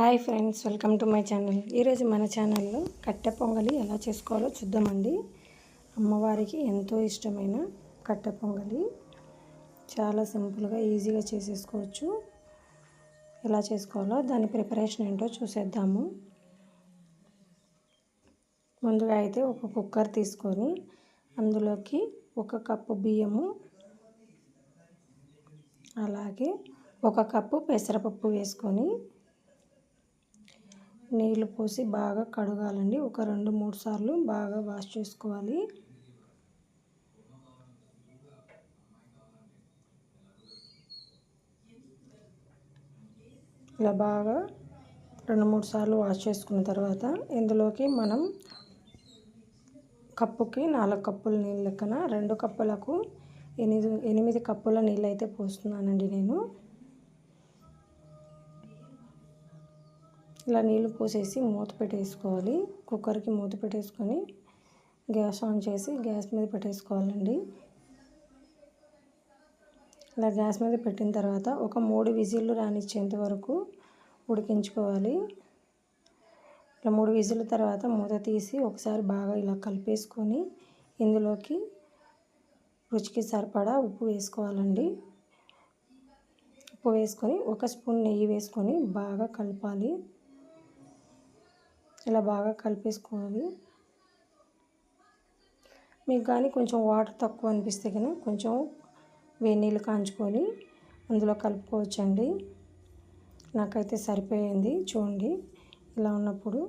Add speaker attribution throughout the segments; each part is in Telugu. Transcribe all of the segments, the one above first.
Speaker 1: Hi friends welcome to my channel. ఈరోజు మన ఛానల్లో కట్టె పొంగలి ఎలా చేసుకోవాలో చూద్దామండి. అమ్మవారికి ఎంతో ఇష్టమైన కట్టె పొంగలి. చాలా సింపుల్గా ఈజీగా చేసేసుకోవచ్చు. ఎలా చేసుకోవాలో దాని ప్రిపరేషన్ ఏంటో చూసేద్దాము. ముందుగా అయితే ఒక కుక్కర్ తీసుకొని అందులోకి ఒక కప్పు బియ్యము అలాగే ఒక కప్పు పెసరపప్పు వేసుకొని నీళ్ళు పోసి బాగా కడగాలండి. ఒక రెండు మూడు సార్లు బాగా వాష్ చేసుకోవాలి. ఇలా బాగా రెండు మూడు సార్లు వాష్ చేసుకున్న తర్వాత ఇందులోకి మనం కప్పుకి నాలుగు కప్పుల నీళ్ళు లెక్కన రెండు కప్పులకు ఎనిమిది ఎనిమిది కప్పుల నీళ్ళు అయితే పోస్తున్నానండి నేను. ఇలా నీళ్ళు పోసేసి మూత పెట్టేసుకోవాలి. కుక్కర్కి మూత పెట్టేసుకొని గ్యాస్ ఆన్ చేసి గ్యాస్ మీద పెట్టేసుకోవాలండి. ఇలా గ్యాస్ మీద పెట్టిన తర్వాత ఒక మూడు విజిల్లు రానిచ్చేంత వరకు ఉడికించుకోవాలి. ఇలా మూడు విజిల్ తర్వాత మూత తీసి ఒకసారి బాగా ఇలా కలిపేసుకొని ఇందులోకి రుచికి సరిపడా ఉప్పు వేసుకోవాలండి. ఉప్పు వేసుకొని ఒక స్పూన్ నెయ్యి వేసుకొని బాగా కలపాలి. ఇలా బాగా కలిపేసుకోవాలి. మీకు కానీ కొంచెం వాటర్ తక్కువ అనిపిస్తే కానీ కొంచెం వేడి నీళ్ళు కాంచుకొని అందులో కలుపుకోవచ్చండి. నాకైతే సరిపోయింది. చూడండి ఇలా ఉన్నప్పుడు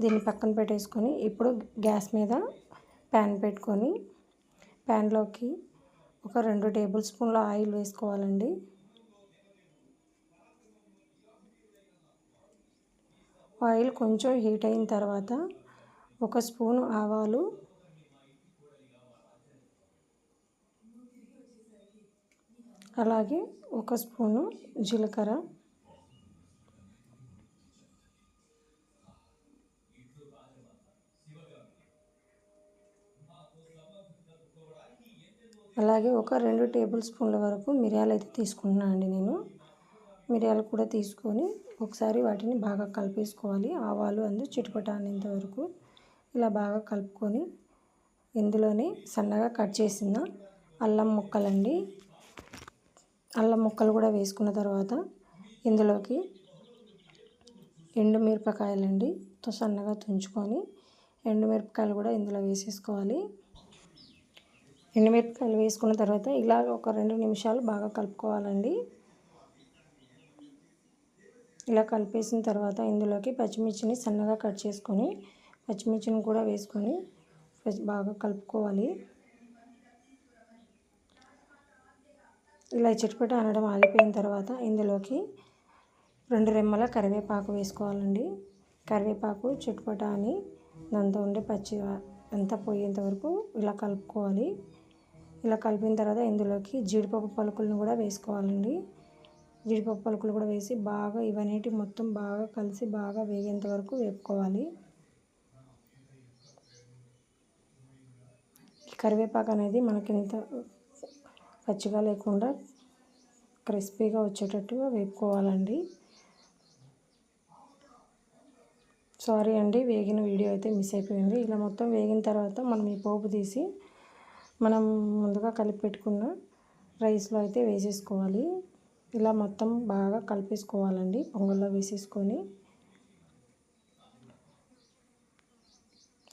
Speaker 1: దీన్ని పక్కన పెట్టేసుకొని ఇప్పుడు గ్యాస్ మీద ప్యాన్ పెట్టుకొని ప్యాన్లోకి ఒక రెండు టేబుల్ స్పూన్ల ఆయిల్ వేసుకోవాలండి. ఆయిల్ కొంచెం హీట్ అయిన తర్వాత ఒక స్పూను ఆవాలు అలాగే ఒక స్పూను జీలకర్ర అలాగే ఒక రెండు టేబుల్ స్పూన్ల వరకు మిరియాలు అయితే తీసుకుంటున్నాను అండి నేను. మిరియాలు కూడా తీసుకొని ఒకసారి వాటిని బాగా కలిపేసుకోవాలి. ఆవాలు అందు చిటుపట అనేంత వరకు ఇలా బాగా కలుపుకొని ఇందులోనే సన్నగా కట్ చేసిన అల్లం ముక్కలండి. అల్లం ముక్కలు కూడా వేసుకున్న తర్వాత ఇందులోకి ఎండుమిరపకాయలండి. సన్నగా తుంచుకొని ఎండుమిరపకాయలు కూడా ఇందులో వేసేసుకోవాలి. ఎండుమిరపకాయలు వేసుకున్న తర్వాత ఇలా ఒక రెండు నిమిషాలు బాగా కలుపుకోవాలండి. ఇలా కలిపేసిన తర్వాత ఇందులోకి పచ్చిమిర్చిని సన్నగా కట్ చేసుకొని పచ్చిమిర్చిని కూడా వేసుకొని బాగా కలుపుకోవాలి. ఇలా చిటపట అనడం ఆగిపోయిన తర్వాత ఇందులోకి రెండు రెమ్మల కరివేపాకు వేసుకోవాలండి. కరివేపాకు చిటపట అని దాంతో ఉండే పచ్చి అంతా పోయేంత వరకు ఇలా కలుపుకోవాలి. ఇలా కలిపిన తర్వాత ఇందులోకి జీడిపప్పు పలుకులను కూడా వేసుకోవాలండి. జీడిపప్పు పలుకులు కూడా వేసి బాగా ఇవన్నీ మొత్తం బాగా కలిసి బాగా వేగేంత వరకు వేపుకోవాలి. కరివేపాకు అనేది మనకింత పచ్చిగా లేకుండా క్రిస్పీగా వచ్చేటట్టుగా వేపుకోవాలండి. సారీ అండి వేగిన వీడియో అయితే మిస్ అయిపోయింది. ఇలా మొత్తం వేగిన తర్వాత మనం ఈ పోపు తీసి మనం ముందుగా కలిపి పెట్టుకున్న రైస్లో అయితే వేసేసుకోవాలి. ఇలా మొత్తం బాగా కలిపేసుకోవాలండి. పొంగల్లో వేసేసుకొని.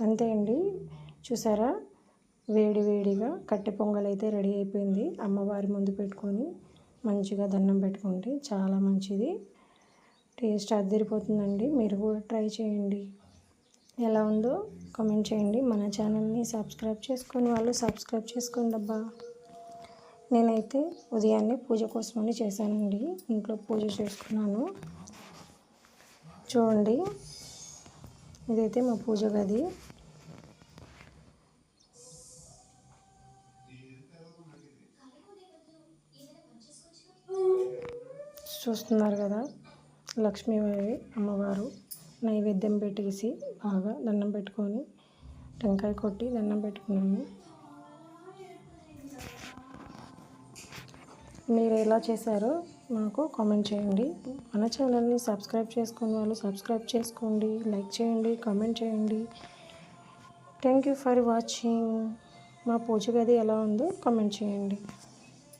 Speaker 1: అంతే అండి. చూసారా? వేడి వేడిగా కట్టె పొంగల్ అయితే రెడీ అయిపోయింది. అమ్మవారి ముందు పెట్టుకొని మంచిగా దండం పెట్టుకుంటే చాలా మంచిది. టేస్ట్ అద్దరిపోతుందండి. మీరు కూడా ట్రై చేయండి. ఎలా ఉందో కామెంట్ చేయండి. మన ఛానల్ని సబ్స్క్రైబ్ చేసుకొని వాళ్ళు సబ్స్క్రైబ్ చేసుకోండి అబ్బా. నేనైతే ఉదయాన్నే పూజ కోసమని చేశానండి. ఇంట్లో పూజ చేసుకున్నాను. చూడండి. ఇదైతే మా పూజ గది. చూస్తున్నారు కదా లక్ష్మీవారి అమ్మవారు నైవేద్యం పెట్టేసి బాగా దండం పెట్టుకొని టెంకాయ కొట్టి దండం పెట్టుకున్నాము. మీరు ఎలా చేశారో నాకు కామెంట్ చేయండి. మన ఛానల్ని సబ్స్క్రైబ్ చేసుకున్న వాళ్ళు సబ్స్క్రైబ్ చేసుకోండి లైక్ చేయండి కామెంట్ చేయండి. థ్యాంక్ యూ ఫర్ వాచింగ్ మా పూజ గది ఎలా ఉందో కామెంట్ చేయండి.